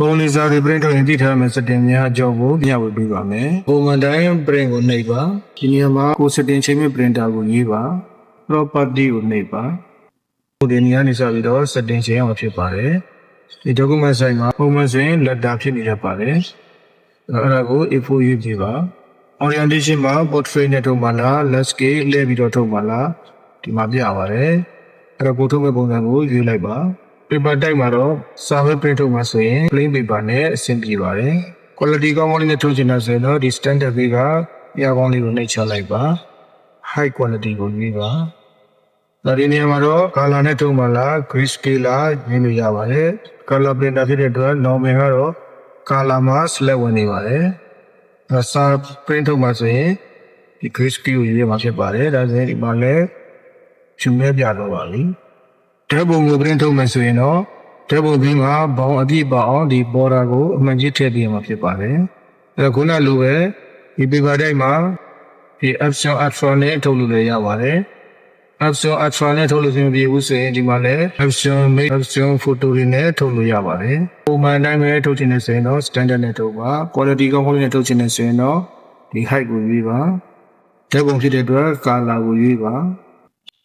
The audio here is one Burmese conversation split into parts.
ပုံလေးစားတွေ print ထုတ်ရင်တိထားမယ်စတင်များအကြောင်းကိုမျှဝေပေးပါမယ်။ပုံမှန်တိုင်း print ကိုနှိပ်ပါ။ဒီနေရာမှာကိုစတင်ချိန်မြ printer ကိုရေးပါ။ property ကိုနှိပ်ပါ။ဒီနေရာနေစပြီးတော့စတင်ချိန်အောင်ဖြစ်ပါတယ်။ဒီ document site မှာပုံမှန်ဆိုရင် letter ဖြစ်နေရပါတယ်။အဲ့ဒါကို A4 ရေးပြပါ။ orientation မှာ portrait နဲ့ထုတ်ပါလား landscape လဲပြီးတော့ထုတ်ပါလားဒီမှာပြပါတယ်။အဲ့တော့ကိုထုတ်မဲ့ပုံစံကိုရွေးလိုက်ပါ။ paper type မှာတော့ survey print ထုတ်မှာဆိုရင် plain paper နဲ့အဆင်ပြေပါတယ်။ quality ကောင်းကောင်းလေးနဲ့ထုတ်ချင်တာဆိုရင်တော့ဒီ standard ဘေးကပြားကောင်းလေးကိုနှိပ်ချလိုက်ပါ။ high quality ကိုရွေးပါ။ဒါဒီနေရာမှာတော့ color နဲ့ထုတ်မှာလား grayscale လားရွေးလို့ရပါတယ်။ color printer ဖြစ်တဲ့အတွက် normal ကတော့ color မှာ select ဝင်နေပါတယ်။ဒါ star print ထုတ်မှာဆိုရင်ဒီ grayscale ကိုရွေးရမှာဖြစ်ပါတယ်။ဒါဆိုရင်ဒီမှာလည်းဖြူမဲပြတော့ပါပြီ။ ဓာတ်ပုံကို print ထုတ်မယ်ဆိုရင်တော့ဓာတ်ပုံပြီးမှာဘောင်အပြည့်ပါအောင်ဒီ border ကိုအမှန်ကြီးထည့်ပေးရမှာဖြစ်ပါတယ်။အဲတော့ခုနလိုပဲဒီ paper တိုက်မှာဒီ option ultra နဲ့ထုတ်လို့လည်းရပါတယ်။ option ultra နဲ့ထုတ်လို့ဆိုရင်မပြေဘူးဆိုရင်ဒီမှာလည်း option make option photo တွေနဲ့ထုတ်လို့ရပါတယ်။ပုံမှန်အတိုင်းပဲထုတ်ချင်နေဆိုရင်တော့ standard နဲ့ထုတ်ပါ quality ကောင်းကောင်းလေးနဲ့ထုတ်ချင်နေဆိုရင်တော့ဒီ height ကိုရွေးပါဓာတ်ပုံဖြစ်တဲ့အတွက် color ကိုရွေးပါ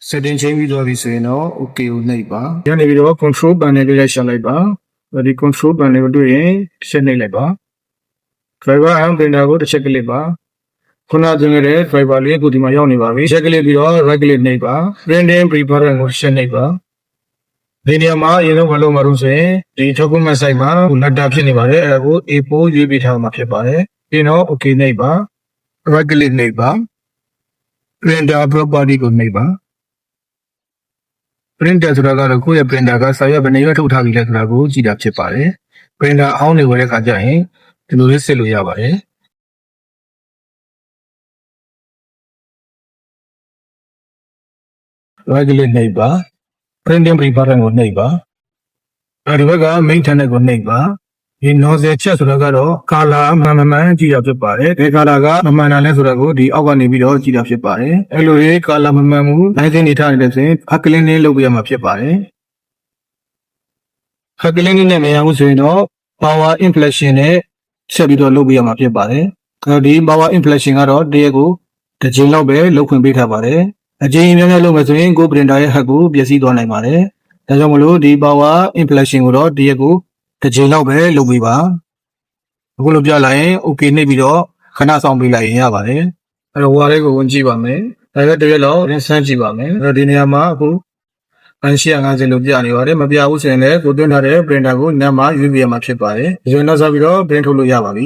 setting ချင်းပြီးသွားပြီဆိုရင်တော့ okay ကိုနှိပ်ပါ။ညနေပြီးတော့ control panel လေးလိုက်ရှာလိုက်ပါ။ဒီ control panel ကိုတွေ့ရင်တစ်ချက်နှိပ်လိုက်ပါ။ driver and printer ကိုတစ်ချက်ကလစ်ပါ။ခုနတင်ခဲ့တဲ့ driver လေးအခုဒီမှာရောက်နေပါပြီ။ချက်ကလစ်ပြီးတော့ right click နှိပ်ပါ။ printing preference ကိုရှင်းနှိပ်ပါ။ဒီနေရာမှာအရင်ဆုံးမလုပ်မှာတော့ဆိုရင်ဒီ document site မှာ letter ဖြစ်နေပါတယ်အဲဒါကို A4 ရွေးပေးထားမှာဖြစ်ပါတယ်။ပြီးတော့ okay နှိပ်ပါ။ right click နှိပ်ပါ။ printer property ကိုနှိပ်ပါ။ printer ဆိုတာကတော့ကိုယ့်ရဲ့ printer ကစာရွက်ဘယ်နှရွက်ထုတ်ထားပြီလဲဆိုတာကိုကြည့်တာဖြစ်ပါတယ်။ printer အောင်းနေဝယ်တဲ့ခါကျရင်ဒီလိုလေးစစ်လို့ရပါတယ်။ right click နှိပ်ပါ printing preference ကိုနှိပ်ပါအဲဒီဘက်က main channel ကိုနှိပ်ပါ ဒီ nozzle ချက်ဆိုတာကတော့ color မှန်မမှန်ကြည့်ရဖြစ်ပါတယ်ဒီ color ကမမှန်တာလဲဆိုတာကိုဒီအောက်ကနေပြီးတော့ကြည့်တာဖြစ်ပါတယ်အဲလိုရေး color မမှန်ဘူး line စင်းနေထားနေတဲ့ဆိုရင် hack clean လေးလုပ်ပေးရမှာဖြစ်ပါတယ် hack clean လေးနဲ့မရဘူးဆိုရင်တော့ power inflection နဲ့ဆက်ပြီးတော့လုပ်ပေးရမှာဖြစ်ပါတယ်အဲဒီ power inflection ကတော့တရက်ကိုတစ်ချိန်လောက်ပဲလုပ်ခွင့်ပေးထားပါတယ်အချိန်များများလုပ်မယ်ဆိုရင်ကို printer ရဲ့ hack ကိုပျက်စီးသွားနိုင်ပါတယ်ဒါကြောင့်မလို့ဒီ power inflection ကိုတော့တရက်ကို တစ်ချိန်လောက်ပဲလုပ်ပေးပါအခုလိုပြလိုက်ရင် okay နှိပ်ပြီးတော့ခဏဆောင်ပေးလိုက်ရင်ရပါတယ်အဲ့တော့ဟိုဟာလေးကိုဝင်ကြည့်ပါမယ်ဒါပဲတရက်လောက်ရင်းစမ်းကြည့်ပါမယ်အဲ့တော့ဒီနေရာမှာအခုအန်850လို့ပြနေပါတယ်မပြဘူးဆိုရင်လည်းကိုသွင်းထားတဲ့ printer ကိုညမှာရွေးပြရမှာဖြစ်ပါတယ်ဒီလိုနောက်ဆက်ပြီးတော့ print ထုတ်လို့ရပါပြီ